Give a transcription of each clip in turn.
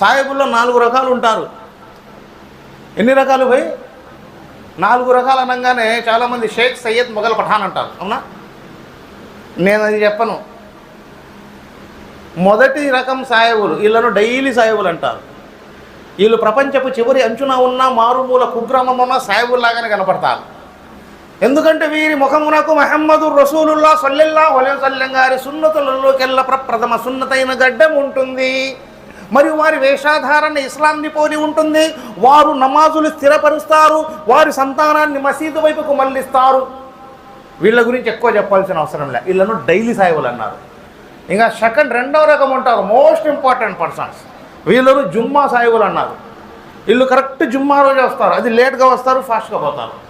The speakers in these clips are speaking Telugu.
సాహెబుల్లో నాలుగు రకాలు ఉంటారు. ఎన్ని రకాలు పోయి నాలుగు రకాలు అనగానే చాలామంది షేక్ సయ్యద్ మొఘల్ పఠాన్ అంటారు. అవునా? నేను అది చెప్పను. మొదటి రకం సాయబులు వీళ్ళను డైలీ సాయబులు అంటారు. వీళ్ళు ప్రపంచపు చివరి అంచున ఉన్న మారుమూల కుగ్రామం ఉన్న సాయబుల్లాగానే కనపడతారు. ఎందుకంటే వీరి ముఖమునకు మహమ్మదు రసూలుల్లా సల్లెల్లా సల్లెం గారి సున్నతులలోకెల్ల ప్రప్రథమ సున్నతైన గడ్డం ఉంటుంది మరియు వారి వేషాధారణ ఇస్లాంని పోలి ఉంటుంది. వారు నమాజులు స్థిరపరుస్తారు. వారి సంతానాన్ని మసీదు వైపుకు మళ్ళిస్తారు. వీళ్ళ గురించి ఎక్కువ చెప్పాల్సిన అవసరం లేదు వీళ్ళను డైలీ సాయబులు అన్నారు. ఇంకా సెకండ్ రెండవ రకం ఉంటారు. Most important persons. వీళ్ళను జుమ్మా సాయిబులు అన్నారు. వీళ్ళు కరెక్ట్ జుమ్మా రోజు వస్తారు. అది లేట్గా వస్తారు ఫాస్ట్గా పోతారు.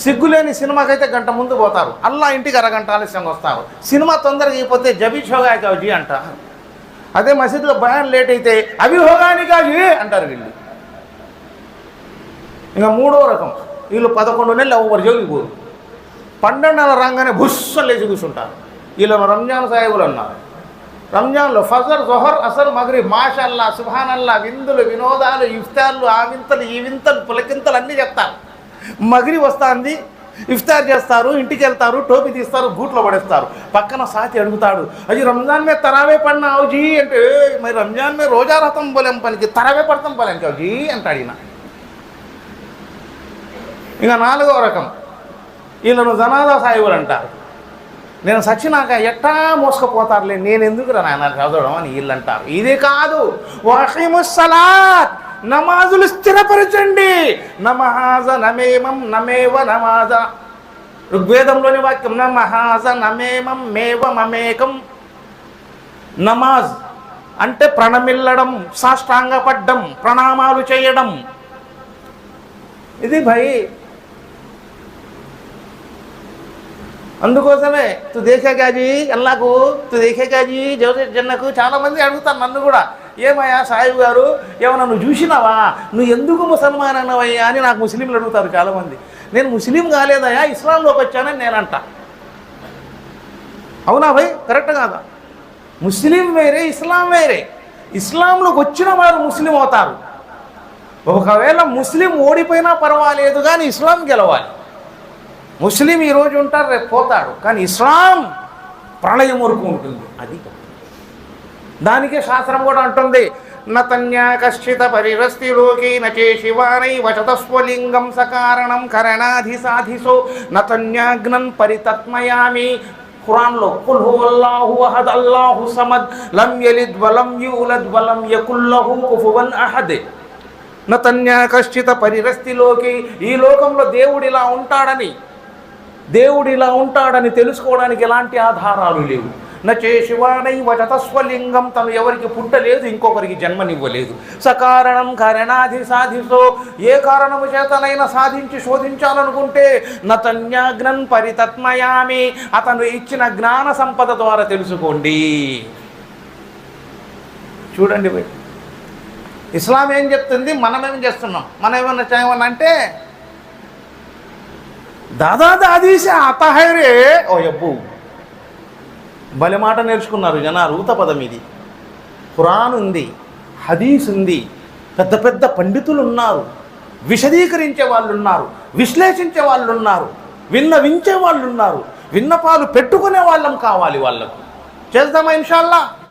సిగ్గులేని సినిమాకైతే గంట ముందు పోతారు. అల్లా ఇంటికి అరగంట ఆలస్యంగా వస్తారు. సినిమా తొందరగా అయిపోతే జబీ షోగా అంటారు అంట. అదే మసీదులో బయాన్ లేట్ అయితే అవి హోగాని అంటారు వీళ్ళు. ఇంకా మూడో రకం వీళ్ళు పదకొండు నెలలు ఎవరు జోలికి పోరు. పన్నెండు నెలల రాగానే భుస్సలు లేచి కూర్చుంటారు. వీళ్ళను రంజాన్ సాహిబులు అన్నారు. రంజాన్లో ఫజర్ జొహర్ అసర్ మగరి మాషల్లా సుభానల్లా విందులు వినోదాలు ఇఫ్తార్లు ఆ వింతలు ఈ వింతలు పులకింతలు అన్నీ చెప్తారు. మగిరి వస్తుంది ఇఫ్తార్ చేస్తారు ఇంటికి వెళ్తారు టోపీ తీస్తారు బూట్లో పడేస్తారు. పక్కన సాతి అడుగుతాడు అది రంజాన్ మీద తరావే పడినా జీ అంటే మరి రంజాన్ మీద రోజా రథం పోలేం పనికి తరావే పడతాం పోలేం జీ అంటాడు ఈయన ఇంకా నాలుగవ రకం వీళ్ళను జనాదా సాయిబులు అంటారు. నేను సచ్చినాక ఎట్టా మోసుకుపోతారులే నేను ఎందుకు రా నాయన చదవడం అని వీళ్ళు అంటారు. ఇది కాదు వహీముస్సలాత్ నమాజులు స్థిరపరచండి. నమహాజ నమేమం నమేవ నమాజ. ఋగ్వేదంలోని వాక్యం నమహాజ నమేమం మేవ మమేకం. నమాజ్ అంటే ప్రణమిల్లడం సాష్టాంగపడ్డం ప్రణామాలు చేయడం. ఇది భయ్. అందుకోసమే తు దేశేగా కాజీ ఎల్లాకు తు దేశేగా కాజీ జోసెఫ్ జన్నకు చాలామంది అడుగుతారు నన్ను కూడా. ఏమయ్యా సాయిబు గారు? ఏమన్నా నువ్వు చూసినావా? నువ్వు ఎందుకు ముసల్మాన్ అన్నవయ్యా అని నాకు ముస్లింలు అడుగుతారు చాలామంది. నేను ముస్లిం కాలేదయ్యా ఇస్లాంలోకి వచ్చానని నేనంట. అవునా భయ్? కరెక్ట్ కాదా? ముస్లిం వేరే ఇస్లాం వేరే. ఇస్లాంలోకి వచ్చిన వారు ముస్లిం అవుతారు. ఒకవేళ ముస్లిం ఓడిపోయినా పర్వాలేదు కానీ ఇస్లాం గెలవాలి. ముస్లిం ఈరోజు ఉంటారు రేపు పోతాడు కానీ ఇస్లాం ప్రళయం వరకు ఉంటుంది. అది దానికే శాస్త్రం కూడా అంటుంది. నతన్యా కశ్చిత పరిరస్తి లోకి నచే శివానై వచతస్వలింగం సకారణం కరణాధి సాధిసో. నతన్యాగ్నం పరితత్మయామి. ఖురాన్లో కుల్ హువల్లాహు అహద్ అల్లాహు సమద్ లం యలిద్ వలం యూలద్ వలం యకుల్లహు కుఫువన్ అహద్. నతన్యా కశ్చిత పరిరస్తిలోకి ఈ లోకంలో దేవుడు ఇలా ఉంటాడని దేవుడు ఇలా ఉంటాడని తెలుసుకోవడానికి ఎలాంటి ఆధారాలు లేవు. నచే శివానై వచతస్వలింగం తను ఎవరికి పుట్టలేదు ఇంకొకరికి జన్మనివ్వలేదు. సకారణం కరణాధి సాధిసో ఏ కారణము చేతనైనా సాధించి శోధించాలనుకుంటే నతన్యాగ్నం పరితత్మయామి. అతను ఇచ్చిన జ్ఞాన సంపద ద్వారా తెలుసుకోండి. చూడండి ఇస్లాం ఏం చెప్తుంది? మనం ఏం చేస్తున్నాం? మనం ఏమన్నా చేయమని అంటే దాదా దాదీసే అతహరే ఓ అబ్బు బలిమాట మాట నేర్చుకున్నారు జనాలు ఊత పదం ఇది. ఖురాన్ ఉంది హదీస్ ఉంది పెద్ద పెద్ద పండితులు ఉన్నారు విశదీకరించే వాళ్ళు ఉన్నారు విశ్లేషించే వాళ్ళు ఉన్నారు విన్నవించే వాళ్ళు ఉన్నారు విన్నపాలు పెట్టుకునే వాళ్ళం కావాలి వాళ్ళకు. చేద్దామా ఇన్షాల్లా?